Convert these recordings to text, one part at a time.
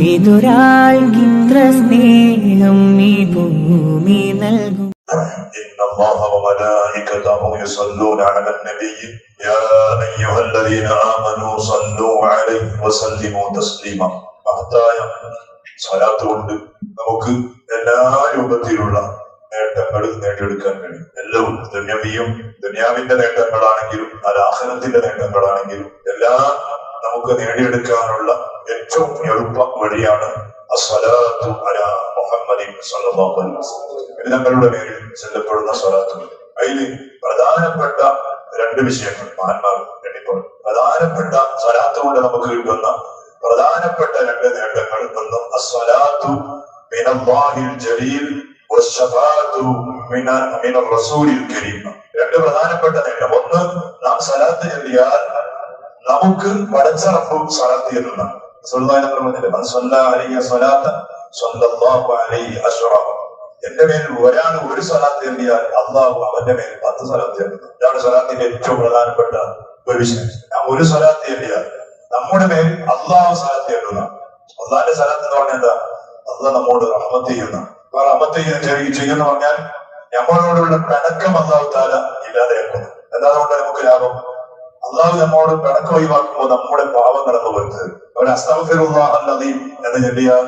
ഏതൊരാൾക്കിത്ര സ്നേഹം ഈ ഭൂമി നൽകും إن الله وملائكته يصلون على النبي يا أيها الذين آمنوا صلوا عليه وسلموا تسليما മഹത്തായ സ്വലാത്ത് കൊണ്ട് നമുക്ക് എല്ലാ രൂപത്തിലുള്ള നേട്ടങ്ങൾ നേടിയെടുക്കാൻ കഴിയും എല്ലാം ദുന്യവിയും ദുന്യാവിന്റെ നേട്ടങ്ങളാണെങ്കിലും അലാഹനത്തിന്റെ നേട്ടങ്ങളാണെങ്കിലും എല്ലാം നമുക്ക് നേടിയെടുക്കാനുള്ള ഏറ്റവും എളുപ്പ വഴിയാണ് ഞങ്ങളുടെ പേരിൽ ചെല്ലപ്പെടുന്ന സ്വലാത്തു അതിൽ പ്രധാനപ്പെട്ട രണ്ട് വിഷയങ്ങൾ മഹാന്മാർ എണ്ണിപ്പോൾ പ്രധാനപ്പെട്ട സ്വലാത്തു കൊണ്ട് നമുക്ക് കിട്ടുന്ന പ്രധാനപ്പെട്ട രണ്ട് നേട്ടങ്ങൾ ഒന്ന് അസ്വലാത്തു ജലീൽ രണ്ട് പ്രധാനപ്പെട്ട നേട്ടം. ഒന്ന് നാം സ്വലാത്ത് ചൊല്ലിയാൽ നമുക്ക് പടച്ച റബ്ബും സ്വലാത്ത് ചെല്ലുന്നതാണ് സുൽത്താൻ പറഞ്ഞില്ലേ "മൻ സ്വല്ല അലയ്യ സ്വലാത്ത സ്വല്ലല്ലാഹു അലൈഹി അശ്റഫ എന്റെ മേൽ ഒരാൾ ഒരു സ്വലാത്ത് ചൊല്ലിയാൽ അള്ളാഹു അവന്റെ മേൽ പത്ത് സ്വലാത്ത് ചെല്ലുന്നു ഇതാണ് സ്വലാത്തിന്റെ ഏറ്റവും പ്രധാനപ്പെട്ട ഒരു വിഷയം ഞാൻ ഒരു സ്വലാത്ത് ചൊല്ലിയാൽ നമ്മുടെ മേൽ അള്ളാഹു സ്വലാത്ത് ചെല്ലുന്ന അള്ളാഹിന്റെ സ്വലാത്ത് എന്ന് പറഞ്ഞാൽ എന്താ? അള്ളാഹ് നമ്മോട് റഹ്മത്ത് ചെയ്യുന്ന. റഹ്മത്ത് ചെയ്യുന്ന പറഞ്ഞാൽ നമ്മളോടുള്ള പിണക്കം അള്ളാഹു താല ഇല്ലാതെയാക്കുന്നു. എന്താ നമുക്ക് ലാഭം? അള്ളാഹു നമ്മോട് കണക്ക് ഒഴിവാക്കുമ്പോൾ നമ്മുടെ പാവം കടന്നു പോയിട്ട് ഒരു അസ്തഫിറുല്ലാഹീം എന്ന് ചൊല്ലിയാൽ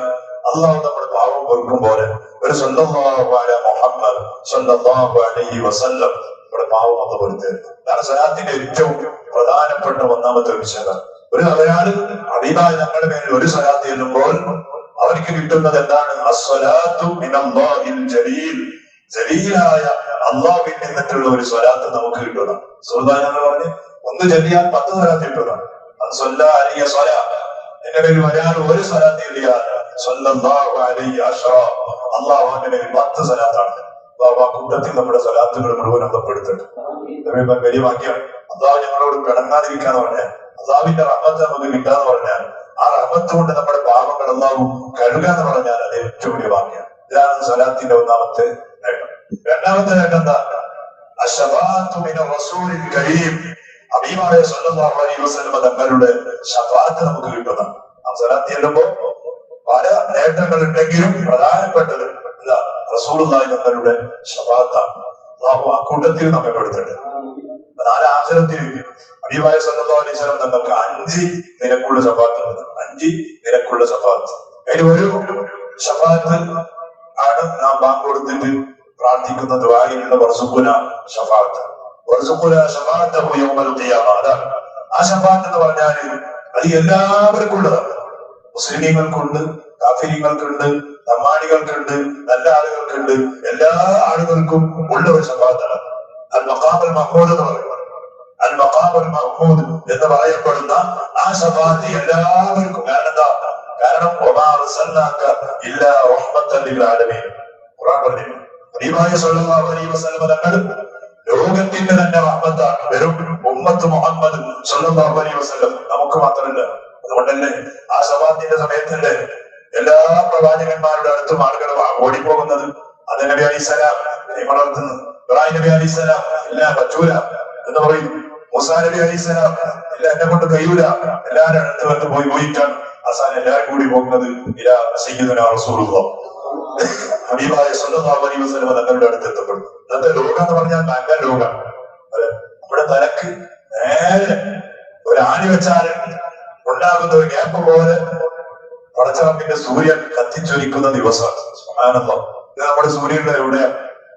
അള്ളാഹു നമ്മുടെ പാവം പൊറുക്കും പോലെ ഒരു സ്വന്തം അല മുഹമ്മദ് സ്വന്തമാഹു അലൈഹി വസല്ലം നമ്മുടെ പാവം എന്ന് വരുത്തരുത് നരസനാത്തിന്റെ ഏറ്റവും പ്രധാനപ്പെട്ട ഒന്നാമത്തെ വിഷയം ഒരു അവരാൾ അഭിമായ ഞങ്ങളുടെ മേലിൽ ഒരു സ്വലാത്ത് ചെല്ലുമ്പോൾ അവർക്ക് കിട്ടുന്നത് എന്താണ്? ജലീലായ അള്ളാഹുവിൽ നിന്നിട്ടുള്ള ഒരു സ്വലാത്ത് നമുക്ക് കിട്ടുന്നതാണ് എന്ന് പറഞ്ഞ് ഒന്ന് ചൊല്ലിയാൽ പത്ത് സ്വലാത്ത് കിട്ടുന്നതാണ് അത് സ്വല്ല അലിയ സ്വല. എന്റെ പേര് ഒരാൾ ഒരു സ്വലാത്ത് ചൊല്ലിയാൽ സ്വല്ലല്ലാഹു അലൈഹി അഷ്റ. അള്ളാഹു അവന്റെ പത്ത് സ്വലാത്താണ്. കൂട്ടത്തിൽ നമ്മുടെ സ്വലാത്തുകൾ മുഴുവൻ അന്തപ്പെടുത്തട്ടെ വലിയ വാക്യം അള്ളാഹു ഞങ്ങളോട് പിണങ്ങാതിരിക്കാന്ന് പറഞ്ഞാൽ അള്ളാഹുവിന്റെ റഹ്മത്ത് നമുക്ക് കിട്ടാന്ന് പറഞ്ഞാൽ ആ റഹ്മത്ത് കൊണ്ട് നമ്മുടെ പാപങ്ങൾ അള്ളാഹു കഴുകാന്ന് പറഞ്ഞാൽ അത് ഏറ്റവും വലിയ വാക്യമാണ് ഇതാണ് സ്വലാത്തിന്റെ ഒന്നാമത്തെ നേട്ടം. രണ്ടാമത്തെ നേട്ടം എന്താ അബീമായ സല്ലല്ലാഹു അലൈഹി വസല്ലമ തങ്ങളുടെ ശഫാത്ത് നമുക്ക് കിട്ടുന്നതാണ്. ആ സ്വലാത്ത് ചെല്ലുമ്പോ പല നേട്ടങ്ങൾ ഉണ്ടെങ്കിലും പ്രധാനപ്പെട്ടത് ഇതാ റസൂലുള്ളാഹി തങ്ങളുടെ ശഫാത്താണ് അള്ളാഹു ആ കൂട്ടത്തിൽ നമ്മെ പെടുത്തട്ടെ. നാല് ആഖിറത്തിൽ അബീബായ സല്ലല്ലാഹു അലൈഹി തങ്ങൾക്ക് അഞ്ച് നിരക്കുള്ള ശഫാത്ത് ഉണ്ട്. അഞ്ച് നിരക്കുള്ള ശഫാത്ത് അതിൽ ഒരു ശഫാത്ത് ആണ് നാം ബാങ്ക് കൊടുത്തിട്ട് പ്രാർത്ഥിക്കുന്ന ദ്വാരിലുള്ള വർസുക്കുന ഷഫാത്ത് വർസുക്കുന ഷഫാത്ത് അതാണ് ആ ഷഫാത്ത് എന്ന് പറഞ്ഞാൽ അത് എല്ലാവർക്കും ഉള്ളതാണ് മുസ്ലിമീങ്ങൾക്കുണ്ട് കാഫിരിങ്ങൾക്കുണ്ട് നമ്മാണികൾക്കുണ്ട് നല്ല ആളുകൾക്കുണ്ട്. എല്ലാ ആളുകൾക്കും ഉള്ള ഒരു ഷഫാത്താണ് അൽ മഹാബൽ മഹ്മൂദ് എന്ന് പറയുന്നത്. അൽ മഖാമൽ മഹ്മൂദ് എന്ന് പറയപ്പെടുന്ന ആ ഷഫാത്ത് എല്ലാവർക്കും. കാരണം കാരണം ഒമാർ സന്നാക്ക ഇല്ലാ റഹ്മത്തൻ ലിൽ ആലമീൻ. തങ്ങൾ ലോകത്തിന്റെ തന്നെ റഹ്മത്താണ് വെറും മുഹമ്മദ് മുഹമ്മദ് സല്ലല്ലാഹു അലൈഹി വസല്ലം നമുക്ക് മാത്രമല്ല. അതുകൊണ്ടല്ലേ ആ സഭാത്തിന്റെ സമയത്തല്ലേ എല്ലാ പ്രവാചകന്മാരുടെ അടുത്തും ആളുകൾ ഓടിപ്പോകുന്നത്. അത് നബി അലിസ്ലാം വളർത്തുന്നു ഇബ്രാഹിം നബി അലിസ്ലാം ഇല്ല പറ്റൂല എന്ന് പറയും. മുസാ നബി അലിസ്ലാം ഇല്ല എന്നെ കൊണ്ട് കഴിയൂല. എല്ലാവരുടെ അടുത്ത് വന്ന് പോയി പോയിട്ടാണ്. അവസാനം എല്ലാവരും കൂടി പോകുന്നത് ഇല്ല സയ്യിദുനാ റസൂലുള്ളാഹ്. ഹബീബായ അലൈഹി വസല്ലം തങ്ങളുടെ അടുത്ത് എത്തപ്പെടുന്നു. ഇന്നത്തെ രോഗം എന്ന് പറഞ്ഞാൽ നല്ല ലോകം അതെ? നമ്മുടെ തലക്ക് നേരെ ഒരു ആണി വെച്ചാൽ ഉണ്ടാകുന്ന ഒരു ഗ്യാപ്പ് പോലെ പടച്ചറപ്പിന്റെ സൂര്യൻ കത്തിച്ചൊലിക്കുന്ന ദിവസമാണ്. സുബ്ഹാനല്ലാഹ്. ഇത് നമ്മുടെ സൂര്യന്റെ എവിടെ?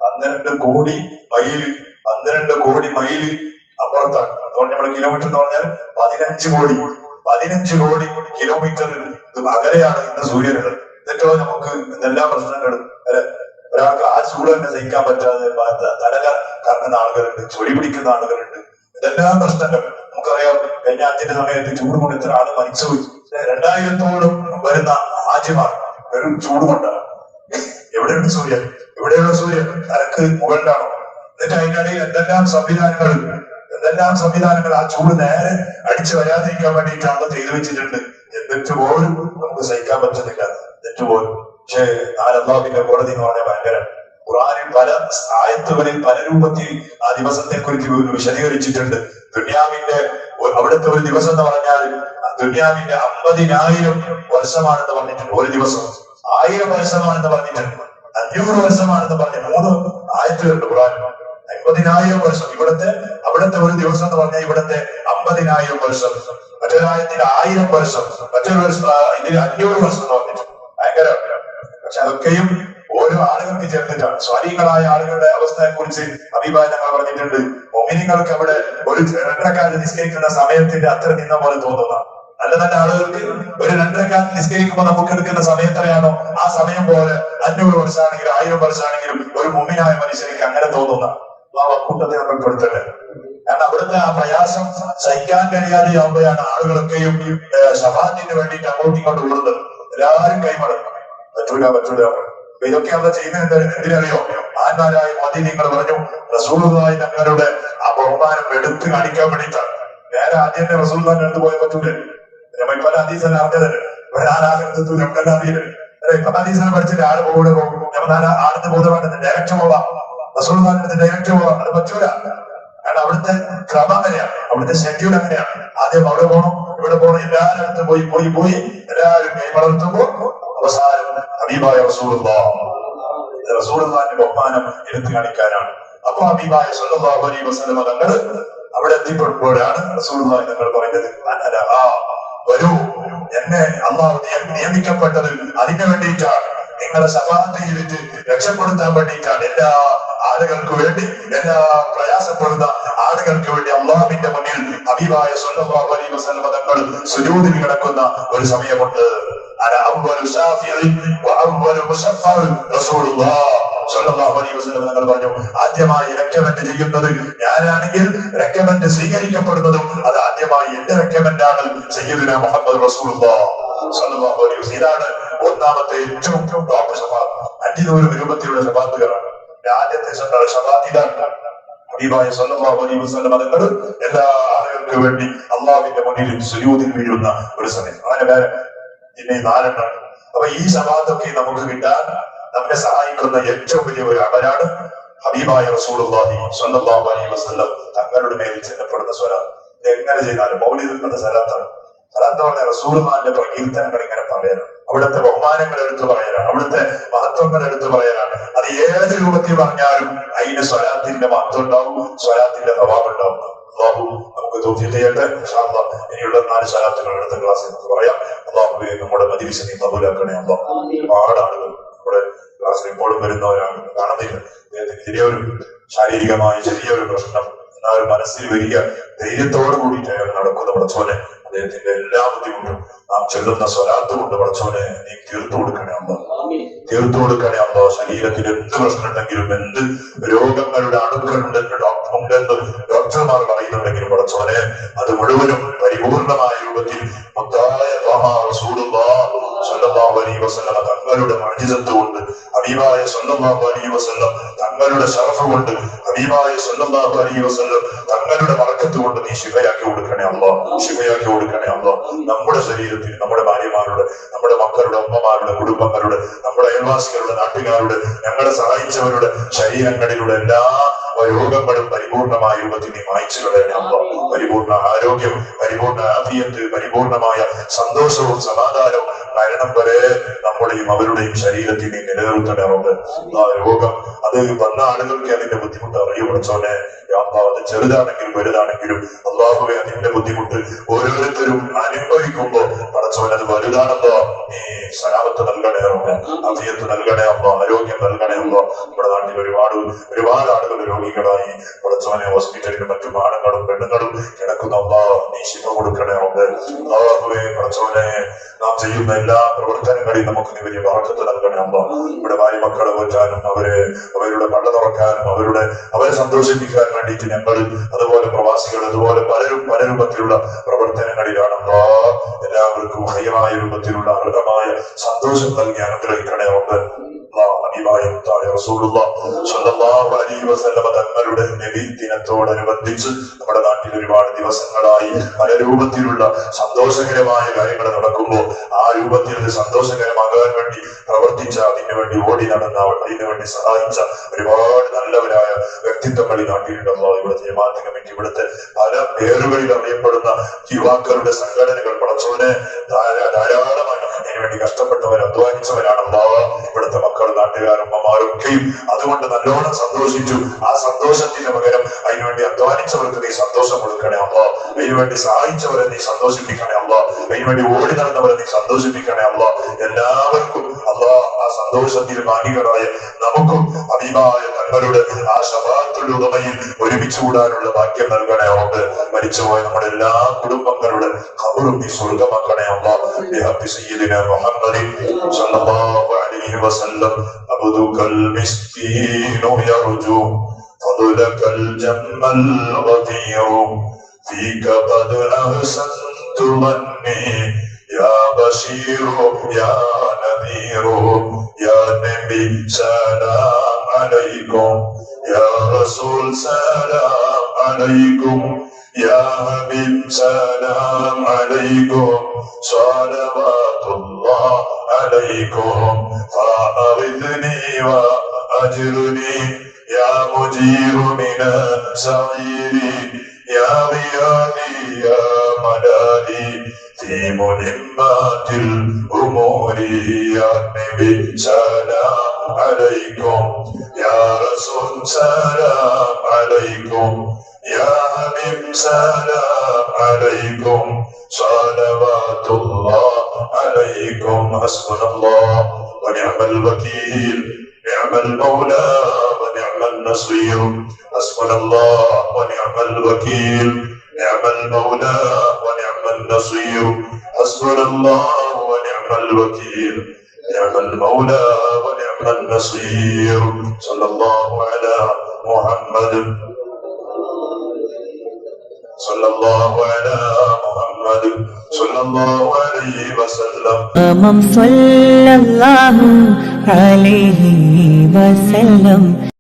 പന്ത്രണ്ട് കോടി മൈൽ പന്ത്രണ്ട് കോടി മൈൽ അപ്പുറത്താണ്. അതുകൊണ്ട് നമ്മുടെ കിലോമീറ്റർ എന്ന് പറഞ്ഞാൽ പതിനഞ്ച് കോടി. പതിനഞ്ച് കോടി കിലോമീറ്റർ അകലെയാണ് ഇന്ന് സൂര്യനുള്ളത്. എന്നിട്ടോ നമുക്ക് എല്ലാ പ്രശ്നങ്ങളും അല്ലെ ഒരാൾക്ക് ആ ചൂട് തന്നെ സഹിക്കാൻ പറ്റാതെ തല കറങ്ങുന്ന ആളുകളുണ്ട് ചൊടി പിടിക്കുന്ന ആളുകളുണ്ട്. ഇതെല്ലാം പ്രശ്നങ്ങൾ നമുക്കറിയാം. കഴിഞ്ഞ സമയത്ത് ചൂട് കൊണ്ട് ഇത്ര ആൾ മരിച്ചുപോയി രണ്ടായിരത്തോളം വരുന്ന ആജിമാർ വെറും ചൂട് കൊണ്ടാണ്. എവിടെയുണ്ട് സൂര്യൻ? എവിടെയുള്ള സൂര്യൻ? തലക്ക് മുകളിലാണോ? എന്നിട്ട് അതിനിടയിൽ എന്തെല്ലാം സംവിധാനങ്ങൾ? എന്തെല്ലാം സംവിധാനങ്ങൾ ആ ചൂട് നേരെ അടിച്ചു വരാതിരിക്കാൻ വേണ്ടിയിട്ടാണ് ചെയ്തു വെച്ചിട്ടുണ്ട്? എന്നിട്ട് പോലും നമുക്ക് സഹിക്കാൻ പറ്റുന്നില്ല. എന്നിട്ട് പോലും പക്ഷേ നാലല്ലാഹിന്റെ കോടതി എന്ന് പറഞ്ഞാൽ ഭയങ്കര. ഖുറാനിൽ പല ആയത്തുകളിൽ പല രൂപത്തിൽ ആ ദിവസത്തെ കുറിച്ച് വിശദീകരിച്ചിട്ടുണ്ട്. ദുനിയാവിന്റെ അവിടുത്തെ ഒരു ദിവസം എന്ന് പറഞ്ഞാൽ ദുനിയാവിന്റെ അമ്പതിനായിരം വർഷമാണെന്ന് പറഞ്ഞിട്ടുണ്ട് ഒരു ദിവസം. ആയിരം വർഷമാണെന്ന് പറഞ്ഞിട്ടുണ്ട്. അഞ്ഞൂറ് വർഷമാണെന്ന് പറഞ്ഞ മൂന്ന് ആയത്തുകളുണ്ട് ഖുറാനിൽ അമ്പതിനായിരം വർഷം. ഇവിടുത്തെ അവിടുത്തെ ഒരു ദിവസം എന്ന് പറഞ്ഞാൽ ഇവിടുത്തെ അമ്പതിനായിരം വർഷം. മറ്റൊരായത്തിൽ ആയിരം വർഷം. മറ്റൊരു വർഷം ഇതിന് അഞ്ഞൂറ് വർഷം എന്ന് പറഞ്ഞിട്ടുണ്ട്. ഭയങ്കര പക്ഷെ അതൊക്കെയും ഓരോ ആളുകൾക്ക് ചേർന്നിട്ടാണ്. സ്വാധീനങ്ങളായ ആളുകളുടെ അവസ്ഥയെ കുറിച്ച് അഭിഭാഷങ്ങൾ പറഞ്ഞിട്ടുണ്ട്. ഒമിനിങ്ങൾക്ക് അവിടെ ഒരു രണ്ടരക്കാലം നിസ്കരിക്കുന്ന സമയത്തിന്റെ അത്ര നിന്ന പോലെ തോന്നുന്ന നല്ല നല്ല ആളുകൾക്ക് ഒരു രണ്ടരക്കാലം നിസ്കരിക്കുമ്പോൾ നമുക്ക് എടുക്കുന്ന സമയം ആ സമയം പോലെ അഞ്ഞൂറ് വർഷമാണെങ്കിലും ആയിരം വർഷമാണെങ്കിലും ഒരു മുമ്പിനായ മനുഷ്യർക്ക് അങ്ങനെ തോന്നുന്ന ആ കൂട്ടത്തെ നമ്മൾ പെടുത്തട്ടെ കാരണം അവിടുത്തെ ആ പ്രയാസം സഹിക്കാൻ കഴിയാതെയാവുമ്പോഴാണ് ആളുകളൊക്കെയും ഷഫാത്തിന് വേണ്ടിയിട്ട് അങ്ങോട്ടും ഇങ്ങോട്ട് ഓടുന്നത്. എല്ലാവരും കൈമടക്കണം പറ്റൂല പറ്റൂല. അപ്പൊ ഇതൊക്കെ അവിടെ ചെയ്യുന്നത് എന്തിനാ- എന്തിനറിയോ? ആന്മാരായ മതി നിങ്ങൾ പറഞ്ഞു റസൂലുള്ളാഹി തങ്ങളുടെ ആ ബഹുമാനം എടുത്ത് കാണിക്കാൻ വേണ്ടിയിട്ടാണ്. നേരെ ആദ്യം തന്നെ റസൂലുള്ളാഹിന്റെ അടുത്ത് പോയാൽ പറ്റൂലേ? പല ഹദീസെല്ലാം അറിഞ്ഞതല്ലേ ഒരാളാകത്തു നമുക്കെല്ലാം അറിയില്ലേ അതീസനെ പഠിച്ചിട്ട് ആൾ പോകൂടെ പോകും. ആടുന്ന് ബോധമായിട്ട് ഡയറക്റ്റ് പോവാം. റസൂൾ തന്നെ ഡയറക്റ്റ് പോവാം. അത് പറ്റൂല. കാരണം അവിടുത്തെ ക്രമം അങ്ങനെയാണ്. അവിടുത്തെ ഷെഡ്യൂൾ അങ്ങനെയാണ്. ആദ്യം അവിടെ പോകണം ഇവിടെ പോണ എല്ലാവരും അടുത്ത് പോയി പോയി പോയി. എല്ലാവരും കൈ വളർത്തുമ്പോ അവസാനം ഹബീബായ റസൂറുള്ള ബഹുമാനം എടുത്തു കാണിക്കാനാണ്. അപ്പൊ ഹബീബായ സല്ലല്ലാഹു അലൈഹി വസല്ലം തങ്ങൾ അവിടെ എത്തിപ്പെടുമ്പോഴാണ് റസൂലുള്ളാഹി തങ്ങൾ പറഞ്ഞത് വരൂ. എന്നെ അള്ളാഹു നിയ- നിയമിക്കപ്പെട്ടത് അതിനു വേണ്ടിയിട്ടാണ്. നിങ്ങളെ സമാധി ചെയ്തിട്ട് രക്ഷപ്പെടുത്താൻ വേണ്ടിയിട്ടാണ് എല്ലാ ആളുകൾക്ക് വേണ്ടി എല്ലാ പ്രയാസപ്പെടുന്ന ആളുകൾക്ക് വേണ്ടി അള്ളാഹുവിന്റെ മുന്നിൽ അഭിവായ സ്വല്ലല്ലാഹു അലൈഹി വസല്ലം തങ്ങൾ സുജൂദിൽ കിടക്കുന്ന ഒരു സമയമുണ്ട്. അന അവ്വലു ശാഫിഇ വ അവ്വലു മുശഫ്ഫർ റസൂലുള്ളാഹ്. തങ്ങൾ പറഞ്ഞു ആദ്യമായി റെക്കമെൻഡ് ചെയ്യുന്നത് ഞാനാണെങ്കിൽ റെക്കമെൻഡ് സ്വീകരിക്കപ്പെടുന്നതും അത് ആദ്യമായി എന്റെ റെക്കമെൻഡ് ആണ് സയ്യിദിന മുഹമ്മദ് വസല്ലം. ഇതാണ് ഒന്നാമത്തെ ഏറ്റവും ടോപ്പ് ഷബാദ് അഞ്ചിനൂറ് രൂപത്തിലുള്ള ഷബാദുകളാണ് ആദ്യത്തെ ഷബാദ് ഇതാണ് ഹബീബായ സല്ലല്ലാഹു അലൈഹി വസല്ലം തങ്ങൾ എല്ലാ ആളുകൾക്ക് വേണ്ടി അള്ളാഹുവിന്റെ മുന്നിൽ സുജൂദിൽ വീഴുന്ന ഒരു സമയം. അങ്ങനെ വേറെ ഈ നാലെണ്ണാണ്. അപ്പൊ ഈ സമാധമൊക്കെ നമുക്ക് കിട്ടാൻ നമ്മെ സഹായിക്കുന്ന ഏറ്റവും വലിയ ഒരു അവരാണ് ഹബീബായ റസൂലുള്ളാഹി സ്വല്ലല്ലാഹു അലൈഹി വസല്ലം. തങ്ങളുടെ മേലിൽ ചെല്ലപ്പെടുന്ന സ്വലാത്ത് എങ്ങനെ ചെയ്താലും മൗലിദുന്ന സലാത്താണ്. സലാത്ത് പറഞ്ഞ റസൂലുള്ളാഹിന്റെ പ്രകീർത്തനങ്ങൾ ഇങ്ങനെ പറയാനാണ് അവിടുത്തെ ബഹുമാനങ്ങൾ എടുത്തു പറയാനാണ് അവിടുത്തെ മഹത്വങ്ങൾ എടുത്തു പറയാനാണ് അത് ഏത് രൂപത്തിൽ പറഞ്ഞാലും അതിന് സ്വലാത്തിന്റെ മഹത്വം ഉണ്ടാവും സ്വലാത്തിന്റെ പ്രഭാവം ഉണ്ടാവും. അള്ളാഹു. ഇനിയുള്ള നാല് സ്വലാത്തുകൾ അടുത്ത ക്ലാസ്സിൽ നമുക്ക് പറയാം. അള്ളാഹു നമ്മുടെ മജിലിസിനെ നീ കബൂലാക്കണേ. അള്ളാഹ് ഒരുപാട് ആളുകൾ നമ്മുടെ ക്ലാസ്സിൽ ഇപ്പോഴും വരുന്നവരാണ്. കാണുന്നില്ല. അദ്ദേഹത്തിന് ചെറിയൊരു ശാരീരികമായ ചെറിയൊരു പ്രശ്നം എന്നാൽ മനസ്സിൽ വലിയ ധൈര്യത്തോടു കൂടിയിട്ട് അയാൾ നടക്കുന്ന പടച്ചോനെ അദ്ദേഹത്തിന്റെ എല്ലാ ബുദ്ധിമുട്ടും നാം ചെല്ലുന്ന സ്വരാത്ത് കൊണ്ട് പഠിച്ചവനെ നീ തീർത്തു കൊടുക്കണേ അമ്മ. തീർത്തു കൊടുക്കണേ അമ്മ. ശരീരത്തിൽ എന്ത് പ്രശ്നം ഉണ്ടെങ്കിലും എന്ത് രോഗങ്ങളുടെ അണുക്കളുണ്ടെന്ന് ഡോക്ടർ ഉണ്ടെന്ന് ഡോക്ടർമാർ പറയുന്നുണ്ടെങ്കിലും പഠിച്ചവനെ അത് മുഴുവനും പരിപൂർണമായ രൂപത്തിൽ മുത്തായ തങ്ങളുടെ മർജിതത്ത് കൊണ്ട് അടിവായ സ്വന്തം വസല്ലം തങ്ങളുടെ ശറഫ് കൊണ്ട് സല്ലല്ലാഹു അലൈഹി വസല്ലം തങ്ങളുടെ മറക്കത്ത് കൊണ്ട് നീ ശിവയാക്കി കൊടുക്കണേ അല്ലോ ശിവയാക്കി കൊടുക്കണേ അല്ലോ നമ്മുടെ ശരീരത്തിൽ നമ്മുടെ ഭാര്യമാരുടെ നമ്മുടെ മക്കളുടെ അമ്മമാരുടെ കുടുംബങ്ങളുടെ നമ്മുടെ അയൽവാസികളുടെ നാട്ടുകാരുടെ ഞങ്ങളെ സഹായിച്ചവരുടെ ശരീരങ്ങളിലുള്ള എല്ലാ രോഗങ്ങളും പരിപൂർണമായ രൂപത്തിൽ നീ മായ്ച്ചു കളയണേ അല്ലോ പരിപൂർണ ആരോഗ്യം പരിപൂർണ ആഫിയത്ത് പരിപൂർണമായ സന്തോഷവും സമാധാനവും മരണം വരെ നമ്മുടെയും അവരുടെയും ശരീരത്തിൽ നീ നിലനിർത്തണമുണ്ട് ആ രോഗം അത് വന്ന ആളുകൾക്ക് അതിന്റെ ബുദ്ധിമുട്ട് അറിയപ്പെടുത്തോനെ അത് ചെറുതാണെങ്കിലും വലുതാണെങ്കിലും അള്ളാഹുവെ അതിന്റെ ബുദ്ധിമുട്ട് ഓരോരുത്തരും അനുഭവിക്കുമ്പോ പടച്ചവൻ അത് വലുതാണല്ലോ നീ സലാമത്ത് നൽകണേ അമ്മ അഭിയത്ത് നൽകണേ അമ്മ ആരോഗ്യം നൽകണേ അമ്മ നമ്മുടെ നാട്ടിൽ ഒരുപാട് ഒരുപാട് ആളുകൾ രോഗികളായി പടച്ചവനെ ഹോസ്പിറ്റലിലും മറ്റു ആണുങ്ങളും പെണ്ണുങ്ങളും കിടക്കുന്ന. അമ്മ നീ ശിവ കൊടുക്കണേ അമ്മ അള്ളാഹുവെ പടച്ചവനെ നാം ചെയ്യുന്ന എല്ലാ പ്രവർത്തനങ്ങളിൽ നമുക്ക് വലിയ വാർത്ത നൽകണേ അമ്മ. നമ്മുടെ ഭാര്യ മക്കളെ പോറ്റാനും അവരെ അവരുടെ പള്ള തുറക്കാനും അവരുടെ അവരെ സന്തോഷിപ്പിക്കാൻ വേണ്ടിയിട്ട് ഞങ്ങൾ അതുപോലെ പ്രവാസികൾ അതുപോലെ പലരും പല രൂപത്തിലുള്ള പ്രവർത്തനങ്ങളിലാണ് അല്ലാ എല്ലാവർക്കും ഹയമായ രൂപത്തിലുള്ള അർഹമായ സന്തോഷം നൽകി അനുഗ്രഹിക്കണേ ഉണ്ട് തങ്ങളുടെ നബി ദിനത്തോടനുബന്ധിച്ച് നമ്മുടെ നാട്ടിൽ ഒരുപാട് ദിവസങ്ങളായി പല രൂപത്തിലുള്ള സന്തോഷകരമായ കാര്യങ്ങൾ നടക്കുമ്പോൾ ആ രൂപത്തിൽ ഇത് സന്തോഷകരമാകാൻ വേണ്ടി പ്രവർത്തിച്ച അതിനു വേണ്ടി ഓടി നടന്ന അതിനു വേണ്ടി സഹായിച്ച ഒരുപാട് നല്ലവരായ വ്യക്തിത്വങ്ങൾ ഈ നാട്ടിലുണ്ടല്ലോ ഇവിടുത്തെ കമ്മിറ്റി ഇവിടുത്തെ പല പേരുകളിൽ അറിയപ്പെടുന്ന യുവാക്കളുടെ സംഘടനകൾ പടച്ചോനെ ധാരാളമായി അതിനുവേണ്ടി വേണ്ടി കഷ്ടപ്പെട്ടവർ അധ്വാനിച്ചവരാണല്ലോ ഇവിടുത്തെ മക്കൾ നാട്ടുകാരമ്മമാരൊക്കെയും അതുകൊണ്ട് നല്ലോണം സന്തോഷിച്ചു. ആ സന്തോഷത്തിന് പകരം അതിനുവേണ്ടി അധ്വാനിച്ചവർക്ക് നീ സന്തോഷം കൊടുക്കണേ അമ്മ അതിനുവേണ്ടി സഹായിച്ചവരെ നീ സന്തോഷിപ്പിക്കണേ അമ്മ അതിനുവേണ്ടി ഓടി നടന്നവരെ നീ സന്തോഷിപ്പിക്കണേ അമ്മ എല്ലാവർക്കും സന്തോഷത്തിൽ മാനികളായ നമുക്കും അഭിമായ തങ്ങളുടെ ആ ശബാത്തുലുമയിൽ ഒരുമിച്ച് കൂടാനുള്ള ഭാഗ്യം നൽകണേ ഉണ്ട് മരിച്ചുപോയ നമ്മുടെ എല്ലാ കുടുംബങ്ങളുടെ ഖബറും നീ സ്വർഗമാക്കണേ അല്ലോ ബിഹഖി സയ്യിദിനാ മുഹമ്മദ് സല്ലല്ലാഹു അലൈഹി വസല്ലം അബ്ദുകൽ മിസ്കീൻ യർജു فضلك الجم الغدير فيك قد أحسنت ظني يا بشير يا نذير يا نبي سلام عليكم يا رسول سلام عليكم يا حبيب سلام عليكم صلوات الله عليكم فأغثني وأجرني يا مجير من السعير يا غياثي يا ملالي في مهمات الأمور يا نبي سلام عليكم. يا رسول سلام عليكم. يا حبيب سلام عليكم. صلوات الله عليكم. حسبنا الله ونعم الوكيل. نعم المولى ونعم النصير. حسبنا الله ونعم الوكيل. نعم المولى ونعم النصير. حسبنا الله ونعم الوكيل. نعم المولى ونعم النصير. صلى الله على محمد. صلى الله على محمد. صلى الله عليه وسلم. أمام صلى الله عليه وسلم.